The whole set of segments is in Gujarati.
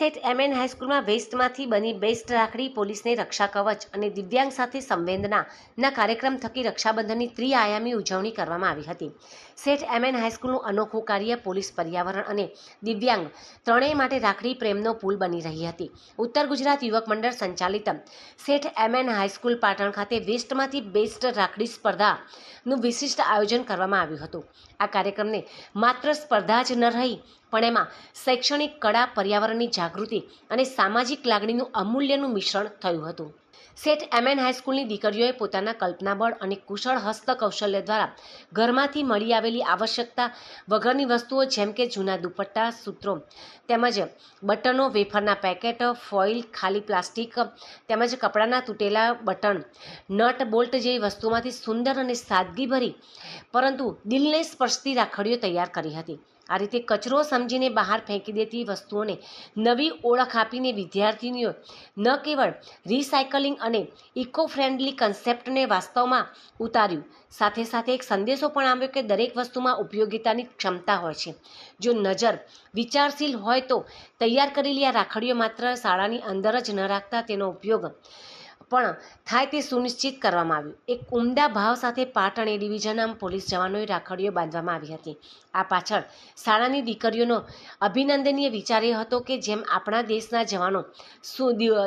સેટ એમએન હાઈસ્કૂલમાં વેસ્ટમાંથી બની બેસ્ટ રાખડી પોલીસને રક્ષા કવચ અને દિવ્યાંગ સાથે સંવેદનાના કાર્યક્રમ થકી રક્ષાબંધનની ત્રિઆયામી ઉજવણી કરવામાં આવી હતી. શેઠ એમએન હાઈસ્કૂલનું અનોખું કાર્ય પોલીસ પર્યાવરણ અને દિવ્યાંગ ત્રણેય માટે રાખડી પ્રેમનો પુલ બની રહી હતી. ઉત્તર ગુજરાત યુવક મંડળ સંચાલિત સેટ એમએન હાઈસ્કૂલ પાટણ ખાતે વેસ્ટમાંથી બેસ્ટ રાખડી સ્પર્ધાનું વિશિષ્ટ આયોજન કરવામાં આવ્યું હતું. આ કાર્યક્રમને માત્ર સ્પર્ધા જ ન રહી પણ એમાં શૈક્ષણિક કળા, પર્યાવરણની જાગૃતિ અને સામાજિક લાગણીનું અમૂલ્યનું મિશ્રણ થયું હતું. સેટ એમએન હાઈસ્કૂલની દીકરીઓએ પોતાના કલ્પનાબળ અને કુશળ હસ્તકૌશલ્ય દ્વારા ઘરમાંથી મળી આવેલી આવશ્યકતા વગરની વસ્તુઓ જેમ કે જૂના દુપટ્ટા, સૂત્રો તેમજ બટનો, વેફરના પેકેટ, ફોઇલ, ખાલી પ્લાસ્ટિક તેમજ કપડાના તૂટેલા બટન, નટ, બોલ્ટ જેવી વસ્તુમાંથી સુંદર અને સાદગીભરી પરંતુ દિલને સ્પર્શતી રાખડીઓ તૈયાર કરી હતી. આ રીતે કચરો સમજીને બહાર ફેંકી દેતી વસ્તુઓને નવી ઓળખ આપીને વિદ્યાર્થીનીઓ ન કેવળ રિસાયકલિંગ અને ઇકો ફ્રેન્ડલી કન્સેપ્ટને વાસ્તવમાં ઉતાર્યું, સાથે સાથે એક સંદેશો પણ આવ્યો કે દરેક વસ્તુમાં ઉપયોગિતાની ક્ષમતા હોય છે. જો નજર વિચારશીલ હોય તો તૈયાર કરેલી આ રાખડીઓ માત્ર શાળાની અંદર જ ન રાખતા તેનો ઉપયોગ પણ થાય તે સુનિશ્ચિત કરવામાં આવ્યું. એક ઉમદા ભાવ સાથે પાટણ એ ડિવિઝન પોલીસ જવાનોએ રાખડીઓ બાંધવામાં આવી હતી. આ પાછળ શાળાની દીકરીઓનો અભિનંદનીય વિચાર એ હતો કે જેમ આપણા દેશના જવાનો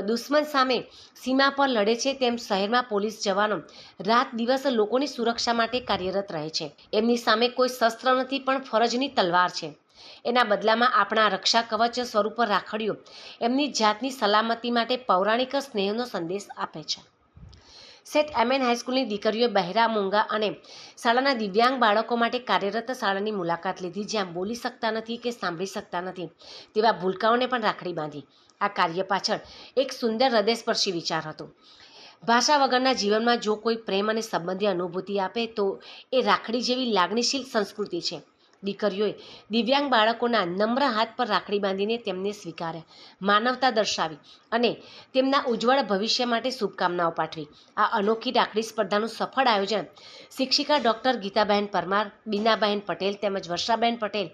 દુશ્મન સામે સીમા પર લડે છે, તેમ શહેરમાં પોલીસ જવાનો રાત દિવસ લોકોની સુરક્ષા માટે કાર્યરત રહે છે. એમની સામે કોઈ શસ્ત્ર નથી, પણ ફરજની તલવાર છે. એના બદલામાં આપણા રક્ષા કવચ સ્વરૂપ રાખડીઓ એમની જાતની સલામતી માટે પૌરાણિક સ્નેહનો સંદેશ આપે છે. સેટ એમએન હાઈસ્કૂલની દીકરીઓ બહેરા મૂંગા અને શાળાના દિવ્યાંગ બાળકો માટે કાર્યરત શાળાની મુલાકાત લીધી, જ્યાં બોલી શકતા નથી કે સાંભળી શકતા નથી તેવા ભૂલકાઓને પણ રાખડી બાંધી. આ કાર્ય પાછળ એક સુંદર હૃદયસ્પર્શી વિચાર હતો. ભાષા વગરના જીવનમાં જો કોઈ પ્રેમ અને સંબંધી અનુભૂતિ આપે તો એ રાખડી જેવી લાગણીશીલ સંસ્કૃતિ છે. દીકરીઓએ દિવ્યાંગ બાળકોના નમ્ર હાથ પર રાખડી બાંધીને તેમને સ્વીકાર્યા. માનવતા દર્શાવી અને તેમના ઉજ્જવળ ભવિષ્ય માટે શુભકામનાઓ પાઠવી. આ અનોખી રાખડી સ્પર્ધાનું સફળ આયોજન શિક્ષિકા ડૉક્ટર ગીતાબહેન પરમાર બીનાબહેન પટેલ તેમજ વર્ષાબહેન પટેલ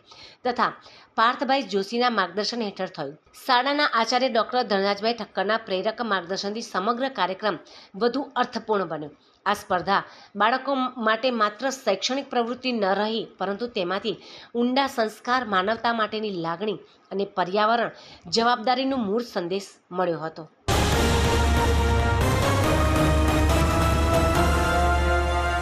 તથા પાર્થભાઈ જોશીના માર્ગદર્શન હેઠળ થયું. શાળાના આચાર્ય ડૉક્ટર ધનરાજભાઈ ઠક્કરના પ્રેરક માર્ગદર્શનથી સમગ્ર કાર્યક્રમ વધુ અર્થપૂર્ણ બન્યો. આ સ્પર્ધા બાળકો માટે માત્ર શૈક્ષણિક પ્રવૃત્તિ ન રહી, પરંતુ તેમાંથી ઊંડા સંસ્કાર માનવતા માટેની લાગણી અને પર્યાવરણ જવાબદારીનો મૂળ સંદેશ મળ્યો હતો.